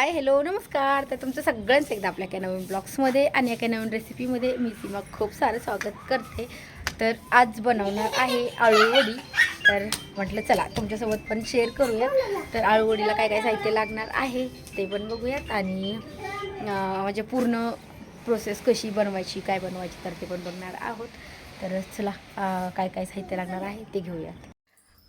Hi hello नमस्कार. तर तुमचं सगळ्यांचं एकदा आपल्या एका नवीन ब्लॉग्समध्ये आणि एका नवीन रेसिपीमध्ये मी सीमा खूप सारं स्वागत करते. तर आज बनवणार आहे आळूवडी तर म्हटलं चला तुमच्यासोबत पण शेअर करूयात तर आळूवडीला काय काय साहित्य लागणार आहे ते पण बघूयात. आणि म्हणजे पूर्ण प्रोसेस कशी बनवायची काय बनवायची तर ते पण बघणार आहोत. तर चला काय काय साहित्य लागणार आहे ते घेऊयात.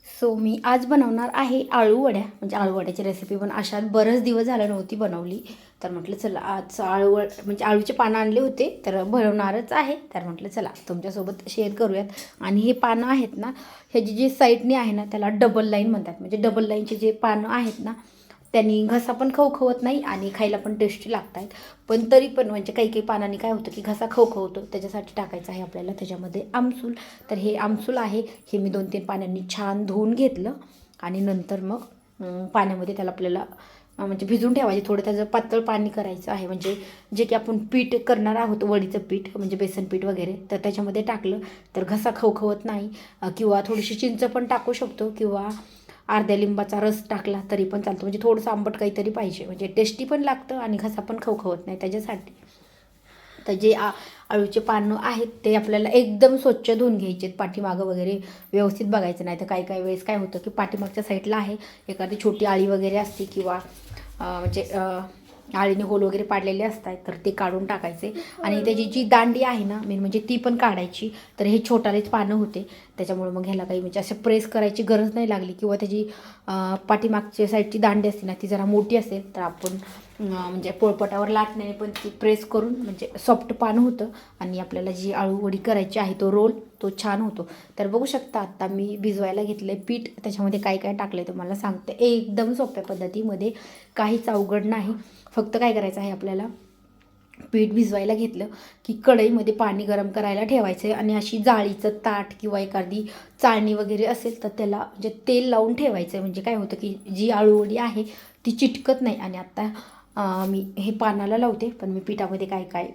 सो मी आज बनवणार आहे आळूवड्या म्हणजे आळूवड्याची रेसिपी पण अशा बरंच दिवस झालं नव्हती बनवली. तर म्हटलं चला आज आळूवड म्हणजे आळूचे पानं आणले होते तर बनवणारच आहे. तर म्हटलं चला तुमच्यासोबत शेअर करूयात. आणि हे पानं आहेत ना ह्याची जी साईडनी आहे ना त्याला डबल लाईन म्हणतात. म्हणजे डबल लाईनचे जे पानं आहेत ना त्यांनी घसा पण खवखवत नाही आणि खायला पण टेस्टी लागत आहेत पण तरी पण म्हणजे काही काही पानांनी काय होतं की घसा खवखवतो त्याच्यासाठी टाकायचं आहे आपल्याला त्याच्यामध्ये आमसूल. तर हे आमसूल आहे. हे मी दोन तीन पाण्यांनी छान धुवून घेतलं आणि नंतर मग पाण्यामध्ये त्याला आपल्याला म्हणजे भिजून ठेवायचे. थोडं त्याचं पातळ पाणी करायचं आहे. म्हणजे जे की आपण पीठ करणार आहोत वडीचं पीठ म्हणजे बेसन पीठ वगैरे तर त्याच्यामध्ये टाकलं. तर घसा खवखवत नाही. किंवा थोडीशी चिंच पण टाकू शकतो किंवा अर्ध्या लिंबाचा रस टाकला तरी पण चालतो. म्हणजे थोडंसं आंबट काहीतरी पाहिजे. म्हणजे टेस्टी पण लागतं आणि घसा पण खवखवत नाही त्याच्यासाठी. तर जे आ आळूचे पानं आहेत ते आपल्याला एकदम स्वच्छ धुवून घ्यायचे पाठीमागं वगैरे व्यवस्थित बघायचं नाही. तर काही काही वेळेस काय होतं की पाठीमागच्या साईडला आहे. एखादी छोटी आळी वगैरे असते किंवा म्हणजे आळीने होल वगैरे पाडलेले असतात तर ते काढून टाकायचे. आणि त्याची जी दांडी आहे ना मेन म्हणजे ती पण काढायची. तर हे छोटालेच पानं होते. त्याच्यामुळे मग ह्याला काही म्हणजे असं प्रेस करायची गरज नाही लागली किंवा त्याची पाठीमागच्या साईडची दांडी असते ना ती जरा मोठी असेल तर आपण म्हणजे पोळपटावर लाटण्याने पण ती प्रेस करून म्हणजे सॉफ्ट पान होतं आणि आपल्याला जी आळूवडी करायची आहे तो रोल तो छान होतो. तर बघू शकता आत्ता मी भिजवायला घेतलं आहे पीठ. त्याच्यामध्ये काय काय टाकलं आहे तुम्हाला सांगते. एकदम सोप्या पद्धतीमध्ये काहीच अवघड नाही. फक्त काय करायचं आहे आपल्याला? पीठ भिजवायला घेतलं की कढईमध्ये पाणी गरम करायला ठेवायचं आहे. आणि अशी जाळीचं ताट किंवा एखादी चाळणी वगैरे असेल तर त्याला म्हणजे तेल लावून ठेवायचं आहे. म्हणजे काय होतं की जी आळूवडी आहे ती चिटकत नाही. आणि आत्ता मी हे पानाला लावते पण मी पिठामध्ये काय काय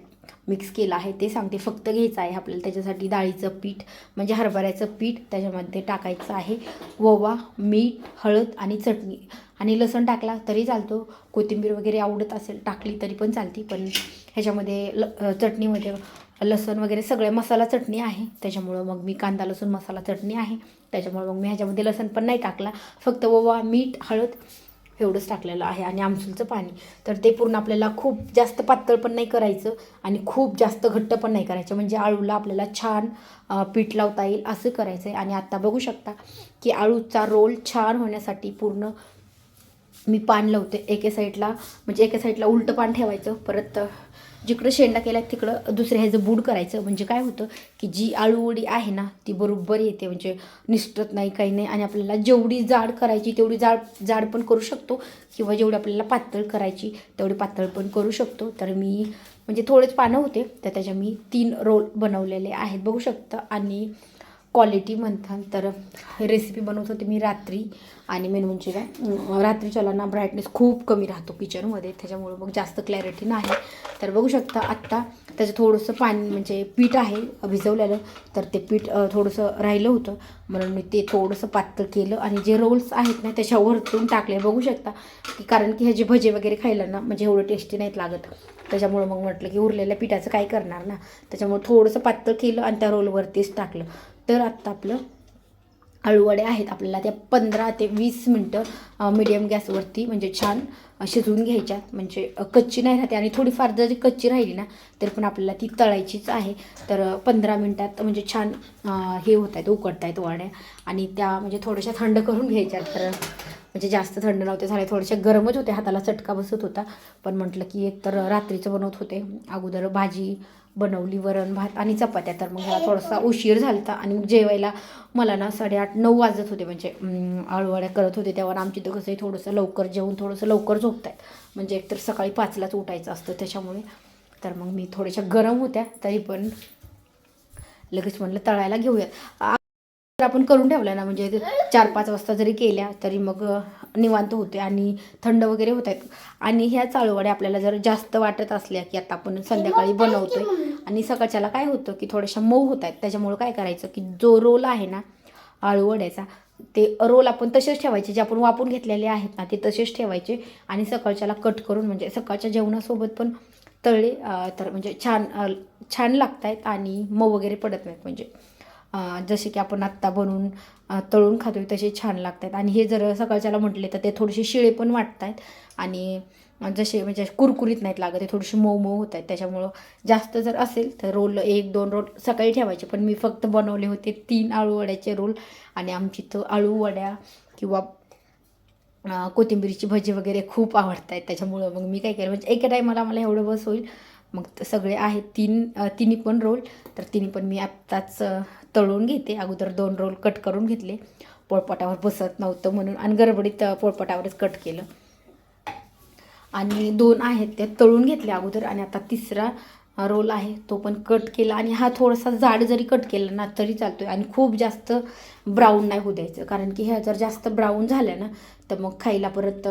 मिक्स केलं आहे ते सांगते. फक्त घ्यायचं आहे आपल्याला त्याच्यासाठी डाळीचं पीठ म्हणजे हरभऱ्याचं पीठ त्याच्यामध्ये टाकायचं आहे. ओवा मीठ हळद आणि चटणी. आणि लसण टाकला तरी चालतो. कोथिंबीर वगैरे आवडत असेल टाकली तरी पण चालते. पण ह्याच्यामध्ये ल चटणीमध्ये लसण वगैरे सगळे मसाला चटणी आहे. त्याच्यामुळं मग मी कांदा लसूण मसाला चटणी आहे. त्याच्यामुळं मग मी ह्याच्यामध्ये लसण पण नाही टाकला. फक्त ओवा मीठ हळद एवढंच टाकलेलं आहे आणि आमसूलचं पाणी. तर ते पूर्ण आपल्याला खूप जास्त पातळ पण नाही करायचं आणि खूप जास्त घट्ट पण नाही करायचं. म्हणजे आळूला आपल्याला छान पीठ लावता येईल असं करायचं आहे आणि आत्ता बघू शकता की आळूचा रोल छान होण्यासाठी पूर्ण मी पान लावते. एके साईडला म्हणजे एका साईडला उलटं पान ठेवायचं. परत जिकडं शेंडा केला तिकडं दुसऱ्या ह्याचं बूड करायचं. म्हणजे काय होतं की जी आळूवडी आहे ना ती बरोबर येते. म्हणजे निसटत नाही काही नाही. आणि आपल्याला जेवढी जाड करायची तेवढी जाड जाड पण करू शकतो. किंवा जेवढी आपल्याला पातळ करायची तेवढी पातळ पण करू शकतो. तर मी म्हणजे थोडेच पानं होते. तर त्याच्या मी तीन रोल बनवलेले आहेत. बघू शकता. आणि क्वालिटी म्हणतात. तर रेसिपी बनवत होते मी रात्री. आणि मेन म्हणजे काय? अं, रात्रीच्याला ना ब्राईटनेस खूप कमी राहतो किचनमध्ये त्याच्यामुळं मग जास्त क्लॅरिटी नाही. तर बघू शकता आत्ता त्याचं थोडंसं पाणी म्हणजे पीठ आहे भिजवलेलं. तर ते पीठ थोडंसं राहिलं होतं. म्हणून मी ते थोडंसं पातळ केलं. आणि जे रोल्स आहेत ना त्याच्यावरतून टाकले. बघू शकता की कारण की ह्याचे भजे वगैरे खायला ना म्हणजे एवढं टेस्टी नाहीत लागत. त्याच्यामुळं मग म्हटलं की उरलेल्या पिठाचं काय करणार ना? त्याच्यामुळे थोडंसं पातळ केलं आणि त्या रोलवरतीच टाकलं. तर आत्ता आपलं अळूवडे आहेत. आपल्याला त्या पंधरा ते वीस मिनटं मिडियम गॅसवरती म्हणजे छान शिजवून घ्यायच्यात. म्हणजे कच्ची नाही राहते आणि थोडीफार जर कच्ची राहिली ना तर पण आपल्याला ती तळायचीच आहे. तर पंधरा मिनटात म्हणजे छान हे होत आहेत उकडत आहेत वड्या. आणि त्या म्हणजे थोड्याशा थंड करून घ्यायच्यात. तर म्हणजे जास्त थंड नव्हते झाले थोडेसे गरमच होते हाताला चटका बसत होता. पण म्हटलं की एक तर रात्रीचं बनवत होते. अगोदर भाजी बनवली वरण भात आणि चपात्या. तर मग मला थोडासा उशीर झाला होता आणि मग जेवायला मला ना साडेआठ नऊ वाजत होते. म्हणजे अं, करत होते तेव्हा. आमची तर कसंही थोडंसं लवकर जेवून थोडंसं लवकर झोपत आहेत म्हणजे एकतर सकाळी पाचलाच उठायचं असतं त्याच्यामुळे. तर मग मी थोड्याशा गरम होत्या तरी पण लगेच म्हणलं तळायला घेऊयात. जर आपण करून ठेवल्या ना म्हणजे चार पाच वाजता जरी केल्या तरी मग निवांत होते आणि थंड वगैरे होत आहेत. आणि ह्या चाळूवड्या आपल्याला जर जास्त वाटत असल्या की आता आपण संध्याकाळी बनवतोय आणि सकाळच्याला काय होतं की थोड्याशा मऊ होत आहेत त्याच्यामुळं काय करायचं की जो रोल आहे ना आळूवड्याचा ते रोल आपण तसेच ठेवायचे जे आपण वापून घेतलेले आहेत ना ते तसेच ठेवायचे आणि सकाळच्याला कट करून म्हणजे सकाळच्या जेवणासोबत पण तळले तर म्हणजे छान छान लागत आहेत आणि मऊ वगैरे पडत नाहीत म्हणजे. जसे की आपण आत्ता बनवून तळून खातोय तसे छान लागत आहेत आणि हे जर सकाळच्याला म्हटले तर ते थोडेसे शिळे पण वाटत आहेत आणि जसे म्हणजे कुरकुरीत नाहीत लागत ते थोडेसे मऊ मऊ होत आहेत त्याच्यामुळं जास्त जर असेल तर रोल एक दोन रोल सकाळी ठेवायचे. पण मी फक्त बनवले होते तीन आळूवड्याचे रोल. आणि आमची तर आळूवड्या किंवा कोथिंबीरीची कोथिंबीरची भजी वगैरे खूप आवडत आहेत त्याच्यामुळं मग मी काय केलं म्हणजे एका टायमाला मला एवढं बस होईल. मग सगळे आहेत तीन तिन्ही पण रोल तर तिन्ही पण मी आत्ताच तळून घेते. अगोदर दोन रोल कट करून घेतले. पोळपाटावर बसत नव्हतं म्हणून आणि गडबडीत पोळपाटावरच कट केलं. आणि दोन आहेत त्या तळून घेतले अगोदर. आणि आता तिसरा रोल आहे तो पण कट केला. आणि हा थोडासा जाड जरी कट केला ना तरी चालतो आहे आणि खूप जास्त ब्राऊन नाही होऊ द्यायचं. कारण की ह्या जर जास्त ब्राऊन झाल्या ना तर मग खायला परत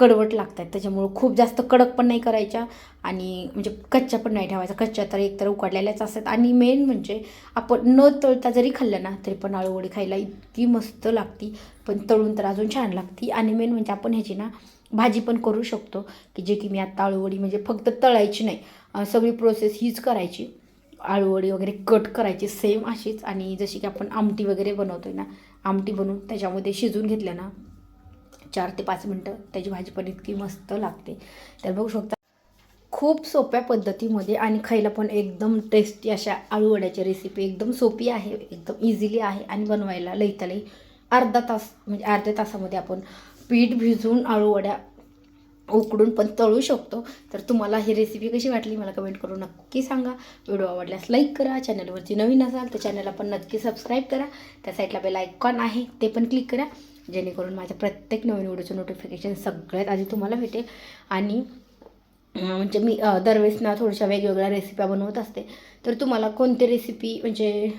कडवट लागतात. त्याच्यामुळं खूप जास्त कडक पण नाही करायच्या आणि म्हणजे कच्च्या पण नाही ठेवायच्या. कच्च्या तर एकतर उकडलेल्याच असतात. आणि मेन म्हणजे आपण न तळता जरी खाल्लं ना तरी पण आळूवडी खायला इतकी मस्त लागती. पण तळून तर अजून छान लागती. आणि मेन म्हणजे आपण ह्याची ना भाजी पण करू शकतो की जे की मी आता आळूवडी म्हणजे फक्त तळायची नाही. सगळी प्रोसेस हीच करायची. आळूवडी वगैरे कट करायची सेम अशीच. आणि जशी की आपण आमटी वगैरे बनवतो आहे ना आमटी बनवून त्याच्यामध्ये शिजून घेतल्या ना चार ते पाच मिनटं त्याची भाजी पण इतकी मस्त लागते. तर बघू शकता खूप सोप्या पद्धतीमध्ये आणि खायला पण एकदम टेस्टी अशा आळूवड्याची रेसिपी एकदम सोपी आहे एकदम इझिली आहे आणि बनवायला लईता लई अर्धा तास म्हणजे अर्ध्या तासामध्ये आपण पीठ भिजवून आळूवड्या उकडून पण तळू शकतो. तर तुम्हाला ही रेसिपी कशी वाटली मला कमेंट करून नक्की सांगा. व्हिडिओ आवडल्यास लाईक करा चॅनलवरती नवीन असाल तर चॅनलला पण नक्की सबस्क्राईब करा. त्या साईडला बेल आयकॉन आहे ते पण क्लिक करा. जेणेकरून माझ्या प्रत्येक नवीन व्हिडिओचं नोटिफिकेशन सगळ्यात आधी तुम्हाला भेटेल. आणि म्हणजे मी दरवेळेस ना थोड्याशा वेगवेगळ्या रेसिप्या बनवत असते. तर तुम्हाला कोणती रेसिपी म्हणजे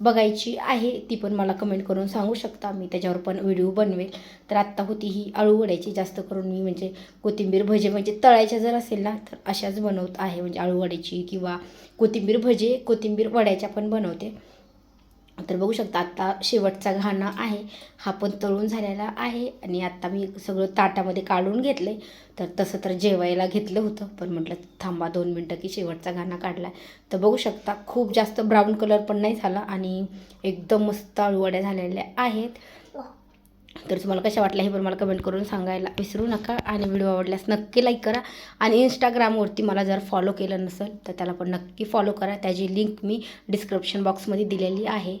बघायची आहे ती पण मला कमेंट करून सांगू शकता. मी त्याच्यावर पण व्हिडिओ बनवेल. तर आत्ता होती ही आळू वड्याची जास्त करून मी म्हणजे कोथिंबीर भजे म्हणजे तळायच्या जर असेल ना तर अशाच बनवत आहे. म्हणजे आळू वड्याची किंवा कोथिंबीर भजे कोथिंबीर वड्याच्या पण बनवते. तर बघू शकता आत्ता शेवटचा घाणा आहे. हा पण तळून झालेला आहे आणि आत्ता मी सगळं ताटामध्ये काढून घेतलं आहे तर तसं तर जेवायला घेतलं होतं पण म्हटलं थांबा दोन मिनटं की शेवटचा घाणा काढला तर बघू शकता खूप जास्त ब्राऊन कलर पण नाही झाला आणि एकदम मस्त आळूवड्या झालेल्या आहेत. तर तुम्हाला कशा वाटल्या हे पण मला कमेंट करून सांगायला विसरू नका. आणि व्हिडिओ आवडल्यास नक्की लाईक करा. आणि इंस्टाग्रामवरती मला जर फॉलो केलं नसेल तर त्याला पण नक्की फॉलो करा. त्याची लिंक मी डिस्क्रिप्शन बॉक्समध्ये दिलेली आहे.